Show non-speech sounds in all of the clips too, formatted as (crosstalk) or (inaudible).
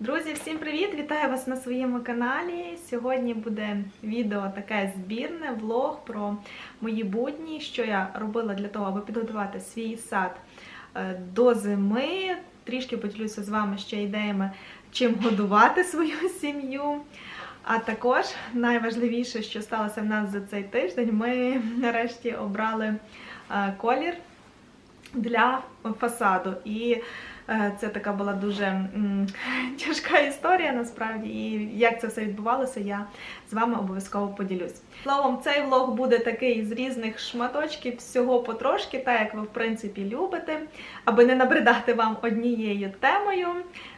Друзі, всім привіт! Вітаю вас на своєму каналі. Сьогодні буде відео таке збірне, влог про мої будні, що я робила для того, аби підготувати свій сад е, до зими. Трішки поділюся з вами ще ідеями, чим годувати свою (laughs) сім'ю. А також найважливіше, що сталося в нас за цей тиждень, ми нарешті обрали е, колір для фасаду. І це така була дуже тяжка історія насправді. І як це все відбувалося, я з вами обов'язково поділюсь. Словом, цей влог буде такий з різних шматочків, всього потрошки, так як ви в принципі любите, аби не набридати вам однією темою.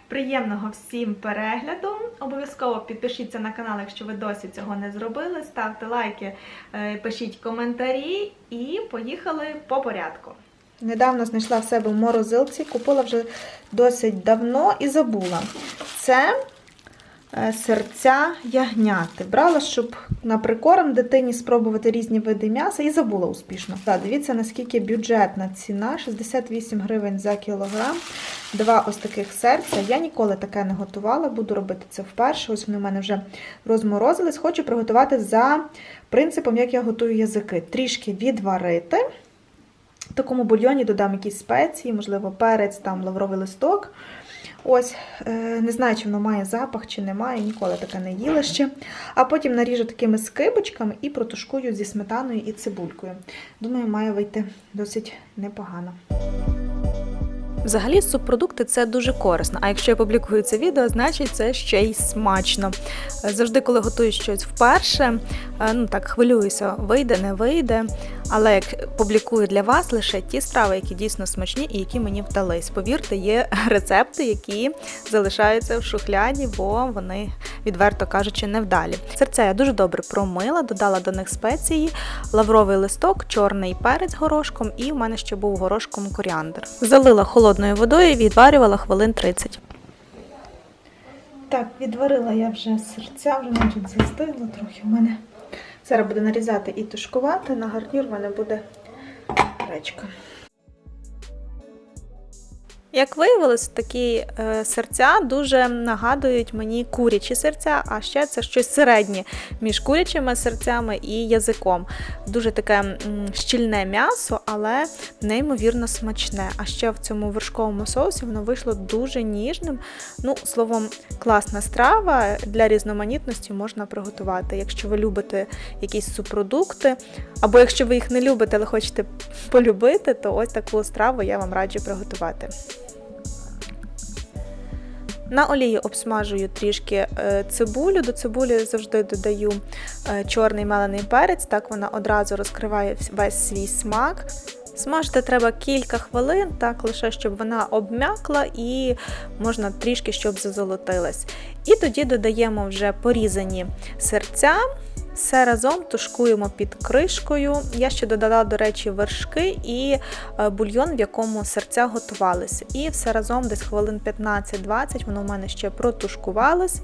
Приємного всім перегляду. Обов'язково підпишіться на канал, якщо ви досі цього не зробили. Ставте лайки, е, пишіть коментарі і поїхали по порядку. Недавно знайшла в себе в морозилці, купила вже досить давно і забула. Це е, серця ягняти. Брала, щоб на прикорм дитині спробувати різні види м'яса і забула успішно. Так, дивіться, наскільки бюджетна ціна: 68 гривень за кілограм. Два ось таких серця. Я ніколи таке не готувала, буду робити це вперше. Ось вони в мене вже розморозились. Хочу приготувати за принципом, як я готую язики. Трішки відварити. В такому бульйоні додам якісь спеції, можливо, перець, там лавровий листок. Ось, е, не знаю, чи воно має запах, чи не має, ніколи таке не їла ще. А потім наріжу такими скибочками і протушкую зі сметаною і цибулькою. Думаю, має вийти досить непогано. Взагалі, субпродукти це дуже корисно. А якщо я публікую це відео, значить це ще й смачно. Е, Завжди, коли готую щось вперше, е, ну так хвилююся, вийде, не вийде. Але як публікую для вас лише ті страви, які дійсно смачні і які мені вдались. Повірте, є (laughs) рецепти, які залишаються в шухляді, бо вони, відверто кажучи, невдалі. Серце я дуже добре промила, додала до них спеції, лавровий листок, чорний перець горошком, і в мене ще був горошком коріандр. Залила холодною водою відварювала хвилин 30. Так, відварила я вже серця, вже значить застигло трохи в мене. Зараз буду нарізати і тушкувати. На гарнір в мене буде гречка. Як виявилось, такі е, серця дуже нагадують мені курячі серця, а ще це щось середнє між курячими серцями і язиком. Дуже таке щільне м'ясо, але неймовірно смачне. А ще в цьому вершковому соусі воно вийшло дуже ніжним. Ну, словом, класна страва для різноманітності можна приготувати. Якщо ви любите якісь субпродукти, або якщо ви їх не любите, але хочете полюбити, то ось таку страву я вам раджу приготувати. На олії обсмажую трішки е, цибулю. До цибулі завжди додаю е, чорний мелений перець, так вона одразу розкриває весь свій смак. Смажити треба кілька хвилин, так лише щоб вона обм'якла і можна трішки, щоб зазолотилась. І тоді додаємо вже порізані серця. Все разом тушкуємо під кришкою. Я ще додала, до речі, вершки і е, бульйон, в якому серця готувалися. І все разом десь хвилин 15-20 воно в мене ще протушкувалось.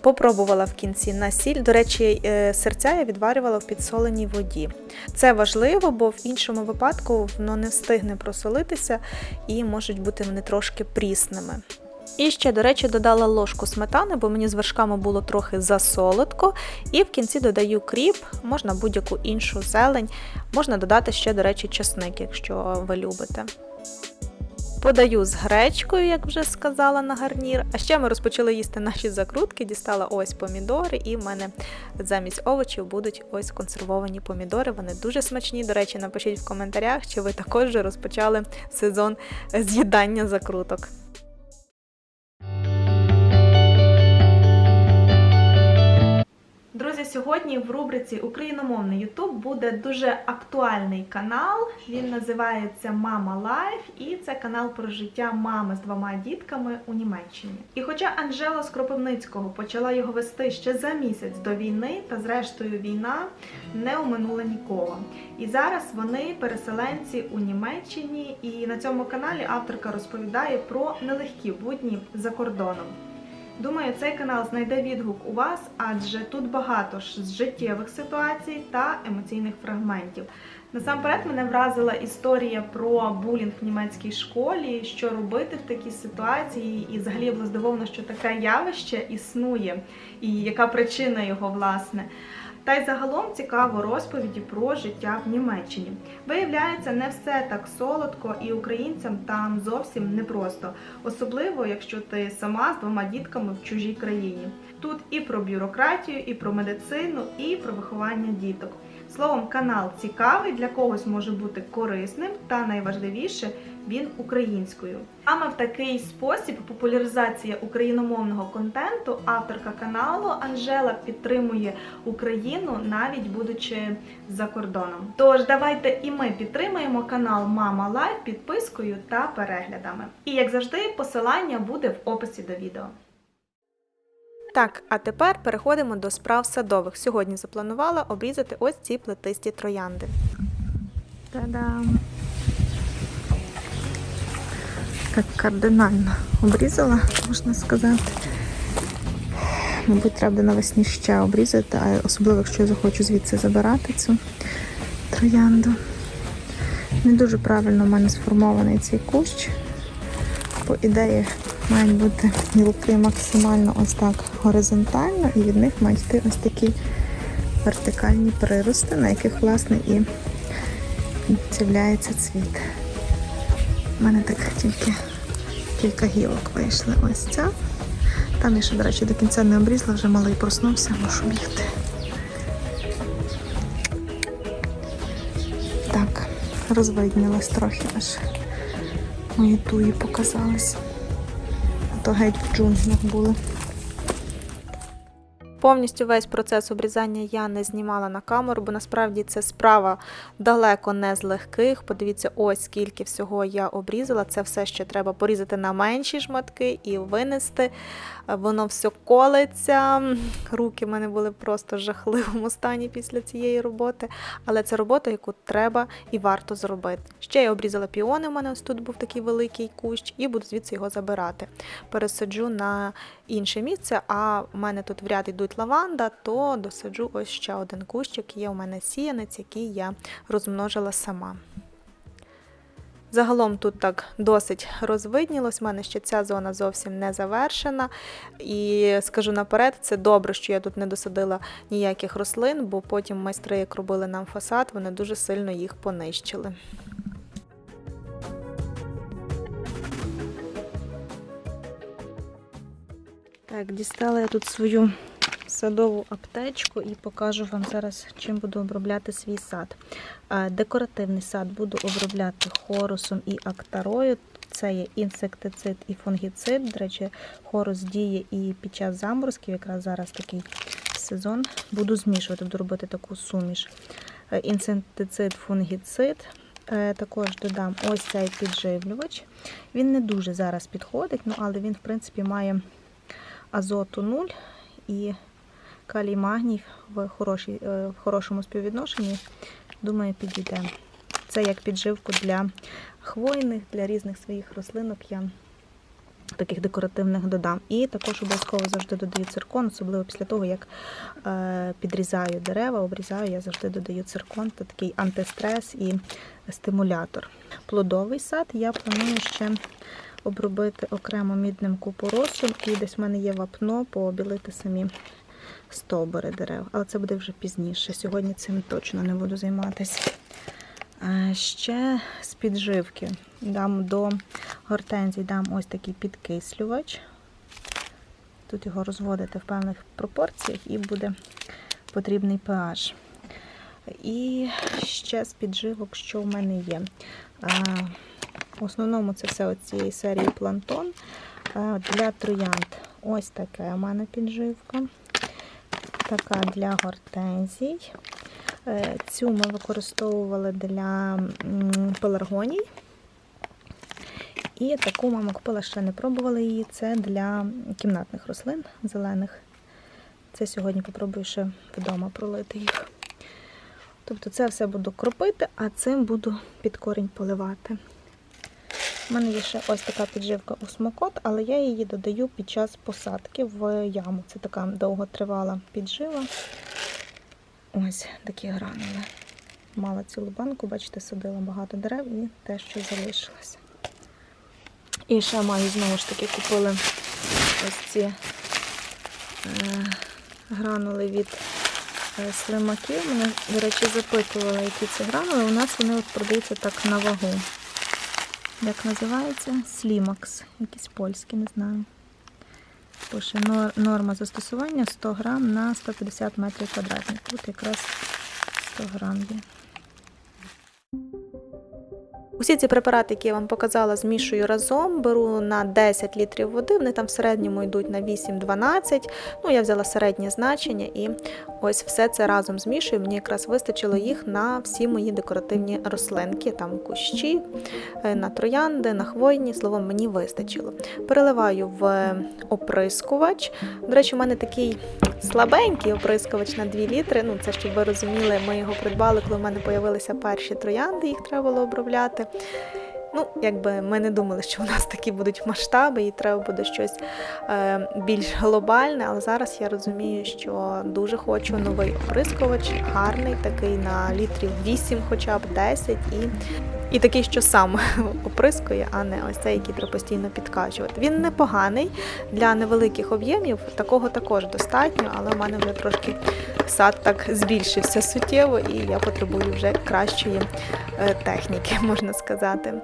Попробувала в кінці на сіль. До речі, е, серця я відварювала в підсоленій воді. Це важливо, бо в іншому випадку воно не встигне просолитися і можуть бути вони трошки прісними. І ще, до речі, додала ложку сметани, бо мені з вершками було трохи засолодко. І в кінці додаю кріп, можна будь-яку іншу зелень. Можна додати ще, до речі, чесник, якщо ви любите. Подаю з гречкою, як вже сказала на гарнір. А ще ми розпочали їсти наші закрутки, дістала ось помідори, і в мене замість овочів будуть ось консервовані помідори. Вони дуже смачні. До речі, напишіть в коментарях, чи ви також розпочали сезон з'їдання закруток. Сьогодні в рубриці Україномовний Ютуб буде дуже актуальний канал. Він називається Мама Лайф, і це канал про життя мами з двома дітками у Німеччині. І хоча Анжела з Кропивницького почала його вести ще за місяць до війни, та зрештою війна не оминула нікого. І зараз вони переселенці у Німеччині. І на цьому каналі авторка розповідає про нелегкі будні за кордоном. Думаю, цей канал знайде відгук у вас, адже тут багато ж з життєвих ситуацій та емоційних фрагментів. Насамперед мене вразила історія про булінг в німецькій школі, що робити в такій ситуації, і взагалі я була що таке явище існує, і яка причина його власне. Та й загалом цікаво розповіді про життя в Німеччині. Виявляється, не все так солодко, і українцям там зовсім непросто, особливо якщо ти сама з двома дітками в чужій країні. Тут і про бюрократію, і про медицину, і про виховання діток. Словом, канал цікавий, для когось може бути корисним, та найважливіше він українською. Саме в такий спосіб популяризація україномовного контенту авторка каналу Анжела підтримує Україну, навіть будучи за кордоном. Тож давайте і ми підтримаємо канал Мама Лайф підпискою та переглядами. І як завжди, посилання буде в описі до відео. Так, а тепер переходимо до справ садових. Сьогодні запланувала обрізати ось ці плетисті троянди. Та-дам! Так кардинально обрізала, можна сказати. Мабуть, треба навесні ще обрізати, а особливо, якщо я захочу звідси забирати цю троянду. Не дуже правильно в мене сформований цей кущ. По ідеї мають бути гілки максимально ось так горизонтально, і від них мають йти ось такі вертикальні прирости, на яких, власне, і з'являється цвіт. У мене так тільки кілька гілок вийшли. Ось ця. Там я ще, до речі, до кінця не обрізала, вже малий проснувся, мушу бігти. Так, розвиднілось трохи аж. Мої туї показались. То геть в джунглях були. Повністю весь процес обрізання я не знімала на камеру, бо насправді це справа далеко не з легких. Подивіться, ось скільки всього я обрізала. Це все ще треба порізати на менші шматки і винести. Воно все колеться. Руки в мене були просто в жахливому стані після цієї роботи. Але це робота, яку треба і варто зробити. Ще я обрізала піони. У мене ось тут був такий великий кущ, і буду звідси його забирати. Пересаджу на інше місце, а в мене тут в ряд йдуть лаванда, то досаджу ось ще один кущик. Є у мене сіянець, який я розмножила сама. Загалом тут так досить розвиднілось. У мене ще ця зона зовсім не завершена. І скажу наперед, це добре, що я тут не досадила ніяких рослин, бо потім майстри, як робили нам фасад, вони дуже сильно їх понищили. Так, дістала я тут свою садову аптечку і покажу вам зараз, чим буду обробляти свій сад. Декоративний сад буду обробляти хорусом і актарою. Це є інсектицид і фунгіцид. До речі, хорус діє і під час заморозків, якраз зараз такий сезон. Буду змішувати, буду робити таку суміш. Е, Інсектицид, фунгіцид. Е, Також додам ось цей підживлювач. Він не дуже зараз підходить, ну, але він, в принципі, має азоту 0 і калій магній в, е, в хорошому співвідношенні, думаю, підійде. Це як підживку для хвойних, для різних своїх рослинок я таких декоративних додам. І також обов'язково завжди додаю циркон, особливо після того, як е, підрізаю дерева, обрізаю, я завжди додаю циркон, це такий антистрес і стимулятор. Плодовий сад я планую ще обробити окремо мідним купоросом, і десь в мене є вапно, пообілити самі стовбури дерев. Але це буде вже пізніше. Сьогодні цим точно не буду займатися. Ще з підживки дам до гортензій дам ось такий підкислювач. Тут його розводити в певних пропорціях і буде потрібний pH. І ще з підживок, що в мене є. В основному це все от цієї серії плантон. Для троянд ось така у мене підживка. Така для гортензій. Е, Цю ми використовували для пеларгоній. І таку мама купила, ще не пробувала її. Це для кімнатних рослин зелених. Це сьогодні попробую ще вдома пролити їх. Тобто це все буду кропити, а цим буду під корінь поливати. У мене є ще ось така підживка у смокот, але я її додаю під час посадки в яму. Це така довготривала піджива. Ось такі гранули. мала цілу банку, бачите, садила багато дерев і те, що залишилося. І ще маю знову ж таки купили ось ці е, гранули від е, слимаків. Мене, до речі, запитували, які це гранули. У нас вони от продаються так на вагу. Як називається? Слімакс. якийсь польський, не знаю. Пише нор- норма застосування 100 грам на 150 метрів квадратних. Тут якраз 100 грам є. Усі ці препарати, які я вам показала, змішую разом, беру на 10 літрів води, вони там в середньому йдуть на 8-12. Ну, я взяла середнє значення і ось все це разом змішую. Мені якраз вистачило їх на всі мої декоративні рослинки, там кущі, е, на троянди, на хвойні. Словом, мені вистачило. Переливаю в оприскувач. До речі, у мене такий слабенький оприскувач на 2 літри. Ну, це щоб ви розуміли, ми його придбали, коли в мене з'явилися перші троянди, їх треба було обробляти. Ну, якби ми не думали, що у нас такі будуть масштаби, і треба буде щось е, більш глобальне. Але зараз я розумію, що дуже хочу новий оприскувач, гарний, такий на літрів 8, хоча б 10, і, і такий, що сам (laughs) оприскує, а не ось цей, який треба постійно підкачувати. Він непоганий для невеликих об'ємів, такого також достатньо, але в мене вже трошки сад так збільшився суттєво, і я потребую вже кращої е, техніки, (laughs) можна сказати.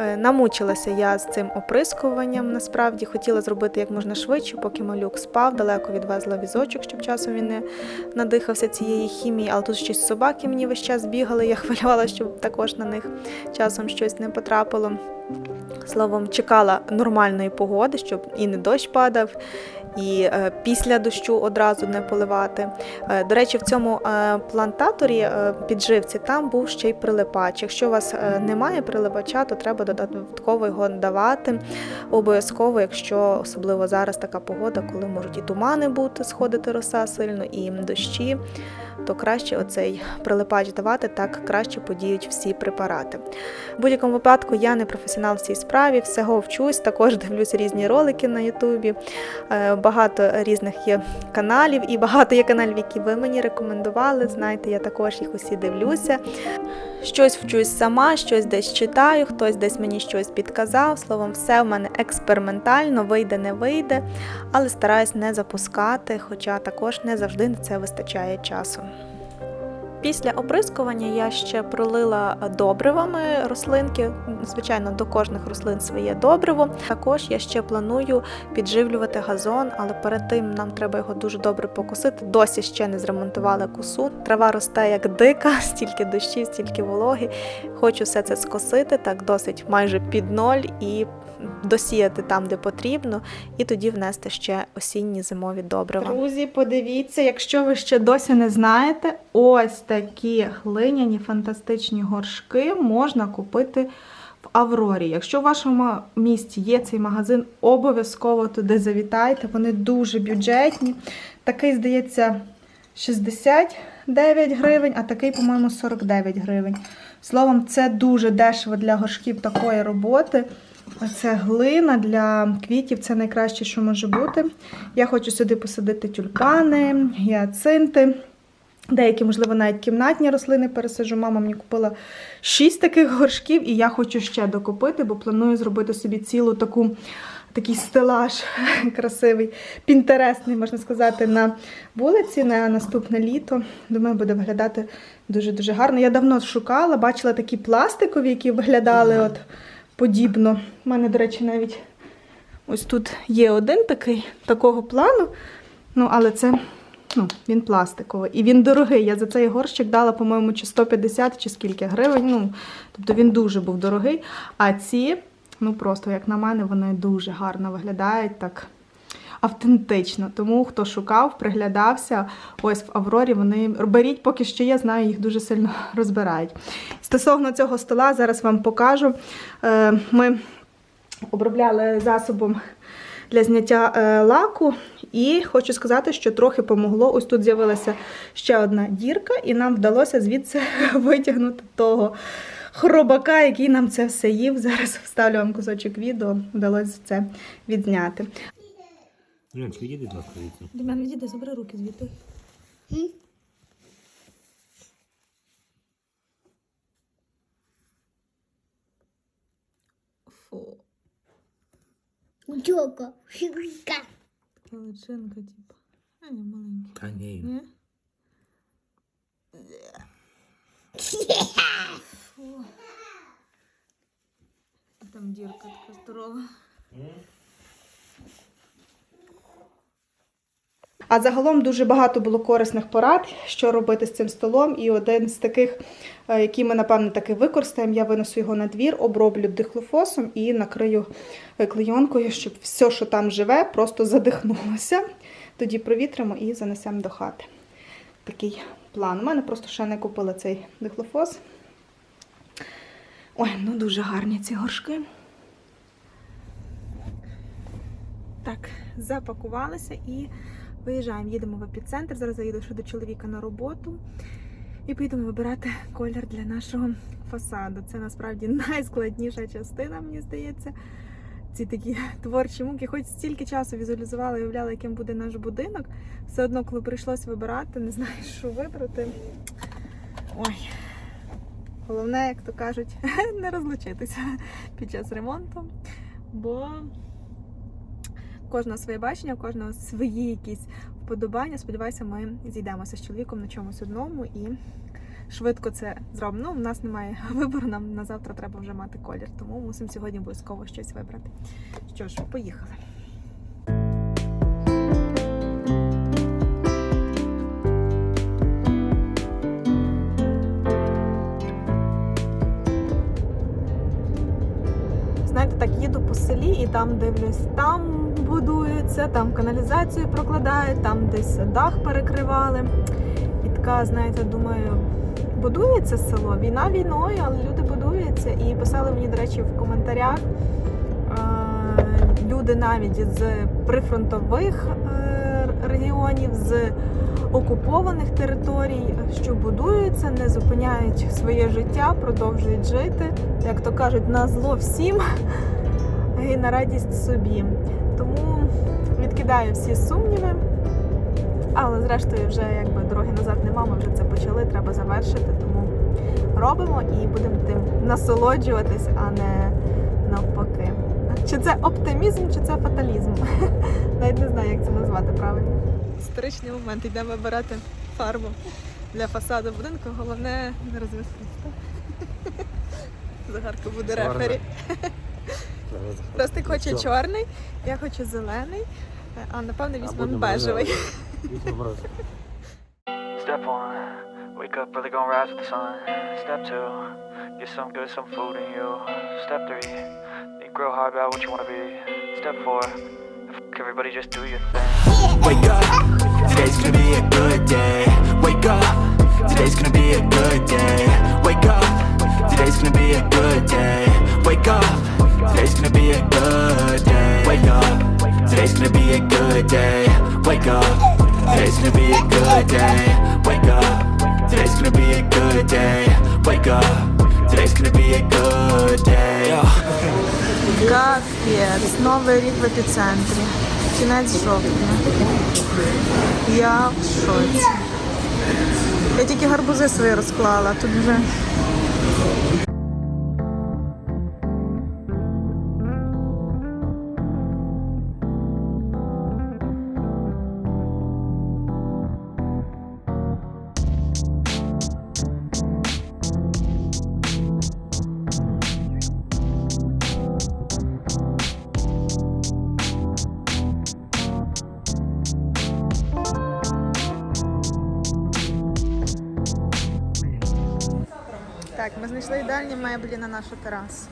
Е, Намучилася я з цим оприскуванням. Насправді хотіла зробити як можна швидше, поки малюк спав, далеко відвезла візочок, щоб часом він не надихався цієї хімії, але тут щось собаки мені весь час бігали. Я (laughs) хвилювалася, щоб також на них часом щось не потрапило. Словом, чекала нормальної погоди, щоб і не дощ падав, і е, після дощу одразу не поливати. Е, До речі, в цьому е, плантаторі підживці там був ще й прилипач. Якщо у вас немає прилипача, то треба додатково його давати. Обов'язково, якщо особливо зараз така погода, коли можуть і тумани бути, сходити роса сильно, і дощі, то краще оцей прилипач давати, так краще подіють всі препарати. В будь-якому випадку я не професіонал в цій справі, всього вчусь, також дивлюсь різні ролики на Ютубі. Е, Багато різних є каналів, і багато є каналів, які ви мені рекомендували. Знаєте, я також їх усі дивлюся. Щось вчусь сама, щось десь читаю, хтось десь мені щось підказав. Словом, все в мене експериментально, вийде, не вийде, але стараюсь не запускати, хоча також не завжди на це вистачає часу. Після оприскування я ще пролила добривами рослинки. Звичайно, до кожних рослин своє добриво. Також я ще планую підживлювати газон, але перед тим нам треба його дуже добре покосити. Досі ще не зремонтували косу. Трава росте як дика, (laughs) стільки дощів, стільки вологи. Хочу все це скосити, так досить майже під ноль і досіяти там, де потрібно, і тоді внести ще осінні зимові добрива. Друзі, подивіться, якщо ви ще досі не знаєте, ось такі глиняні фантастичні горшки можна купити в Аврорі. Якщо в вашому місті є цей магазин, обов'язково туди завітайте. Вони дуже бюджетні. Такий, здається, 69 гривень, а такий, по-моєму, 49 гривень. Словом, це дуже дешево для горшків такої роботи. Це глина для квітів, це найкраще, що може бути. Я хочу сюди посадити тюльпани, гіацинти. Деякі, можливо, навіть кімнатні рослини пересаджу. Мама мені купила 6 таких горшків, і я хочу ще докупити, бо планую зробити собі цілу таку. Такий стелаж (laughs) красивий, пінтересний, можна сказати, на вулиці на наступне літо. Думаю, буде виглядати дуже-дуже гарно. Я давно шукала, бачила такі пластикові, які виглядали от подібно. У мене, до речі, навіть ось тут є один такий, такого плану. Ну, але це ну, він пластиковий. І він дорогий. Я за цей горщик дала, по-моєму, чи 150 чи скільки гривень. Ну, тобто він дуже був дорогий. А ці, ну просто, як на мене, вони дуже гарно виглядають так. Автентично, тому хто шукав, приглядався, ось в Аврорі вони беріть, поки що я знаю, їх дуже сильно (laughs) розбирають. Стосовно цього стола, зараз вам покажу. Е, Ми обробляли засобом для зняття е, лаку, і хочу сказати, що трохи помогло. Ось тут з'явилася ще одна дірка, і нам вдалося звідси (laughs) витягнути того хробака, який нам це все їв. Зараз вставлю вам кусочок відео, вдалося це відзняти. Лен, підійди, будь ласка, звідси. До мене діди, забери руки звідти. Фу, Дьока. Хіка. величинка, типа. А не маленький. Та ні. Ні? Фу. Там дірка така здорова. М? А загалом дуже багато було корисних порад, що робити з цим столом. І один з таких, е, який ми, напевно, таки використаємо, я винесу його на двір, оброблю дихлофосом і накрию е, клейонкою, щоб все, що там живе, просто задихнулося. Тоді провітримо і занесемо до хати. Такий план. У мене просто ще не купила цей дихлофос. Ой, ну дуже гарні ці горшки. Так, запакувалися і виїжджаємо. Їдемо в епіцентр. Зараз заїду ще до чоловіка на роботу. І підемо вибирати колір для нашого фасаду. Це насправді найскладніша частина, мені здається. Ці такі творчі муки, хоч стільки часу візуалізувала і уявляла, яким буде наш будинок. Все одно, коли прийшлось вибирати, не знаю, що вибрати. Ой. Головне, як то кажуть, (laughs) не розлучитися під час ремонту, бо кожного своє бачення, у кожного свої якісь вподобання. Сподіваюся, ми зійдемося з чоловіком на чомусь одному і швидко це зробимо. Ну, у нас немає (laughs) вибору, нам на завтра треба вже мати колір, тому мусимо сьогодні обов'язково щось вибрати. Що ж, поїхали. Селі і там дивлюсь, там будується, там каналізацію прокладають, там десь дах перекривали. І така, знаєте, думаю, будується село. Війна війною, але люди будуються. І писали мені, до речі, в коментарях е, люди навіть з прифронтових е, регіонів, з окупованих територій, що будуються, не зупиняють своє життя, продовжують жити, як то кажуть, на зло всім і на радість собі. Тому відкидаю всі сумніви. Але зрештою, вже якби дороги назад нема, ми вже це почали, треба завершити. Тому робимо і будемо тим насолоджуватись, а не навпаки. Чи це оптимізм, чи це фаталізм? (laughs) Навіть не знаю, як це назвати правильно. Історичний момент, йдемо вибирати фарбу для фасаду будинку. Головне не розвестися. (laughs) Загарка буде рефері. Ростик хоче чорний, я хочу зелений, а напевно візьмемо бежевий. Step one, wake up early, gonna rise with the sun. Step two, get some good, some food in you. Step three, think real hard about what you wanna be. Step four, f- everybody just do your thing. Wake up, today's gonna be a good day. Wake up, today's gonna be a good day. Wake up, today's gonna be a good day. Wake up, Today's gonna be a good day. Wake up, today's gonna be a good day. Wake up, today's gonna be a good day. Wake up, today's gonna be a good day. Wake up, today's gonna be a good day. Капець, новий рік в епіцентрі. Кінець жовтня. Я в шоці. Я тільки гарбузи свої розклала, тут вже. Так, ми знайшли ідеальні меблі на нашу терасу.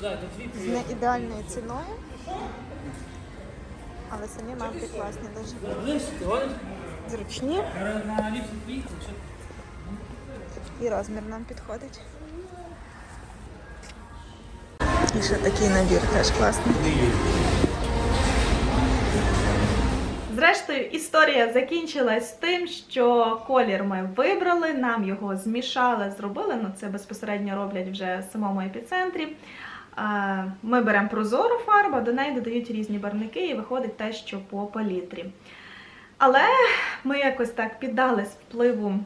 З не ідеальною ціною. Але самі меблі класні дуже. Зручні. І розмір нам підходить. І ще такий набір теж класний. Зрештою, історія закінчилась тим, що колір ми вибрали, нам його змішали, зробили. Ну, це безпосередньо роблять вже в самому епіцентрі. Ми беремо прозору фарбу, до неї додають різні барвники і виходить те, що по палітрі. Але ми якось так піддались впливу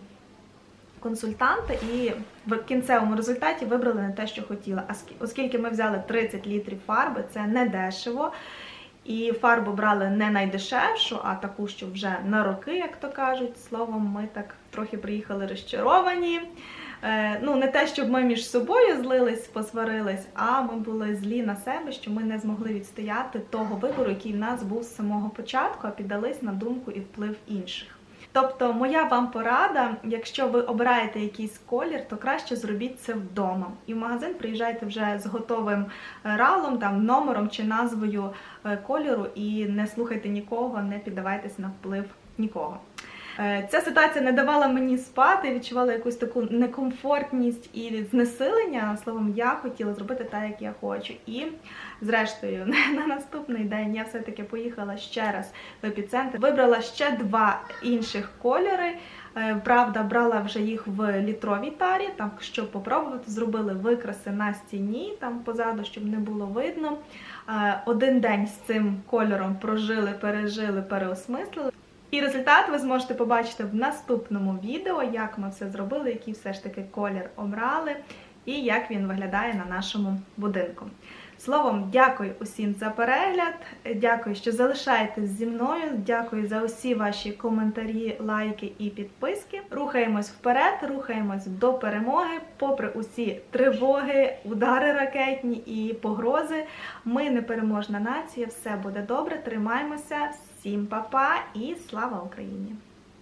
консультанта і в кінцевому результаті вибрали не те, що хотіла. Оскільки ми взяли 30 літрів фарби, це не дешево. І фарбу брали не найдешевшу, а таку, що вже на роки, як то кажуть. Словом, ми так трохи приїхали розчаровані. Е, ну, не те, щоб ми між собою злились, посварились, а ми були злі на себе, що ми не змогли відстояти того вибору, який в нас був з самого початку, а піддались на думку і вплив інших. Тобто, моя вам порада, якщо ви обираєте якийсь колір, то краще зробіть це вдома. І в магазин приїжджайте вже з готовим е, ралом, там номером чи назвою е, кольору, і не слухайте нікого, не піддавайтесь на вплив нікого. Е, Ця ситуація не давала мені спати, відчувала якусь таку некомфортність і знесилення. Словом, я хотіла зробити так, як я хочу. І, зрештою, (laughs) на наступний день я все-таки поїхала ще раз в епіцентр. Вибрала ще два інших кольори. Е, Правда, брала вже їх в літровій тарі, так щоб попробувати. Зробили викраси на стіні там позаду, щоб не було видно. Е, Один день з цим кольором прожили, пережили, переосмислили. І результат ви зможете побачити в наступному відео, як ми все зробили, який все ж таки колір обрали, і як він виглядає на нашому будинку. Словом, дякую усім за перегляд. Дякую, що залишаєтесь зі мною. Дякую за усі ваші коментарі, лайки і підписки. Рухаємось вперед, рухаємось до перемоги. Попри усі тривоги, удари ракетні і погрози. Ми непереможна нація. Все буде добре. Тримаймося. Всім па-па і слава Україні!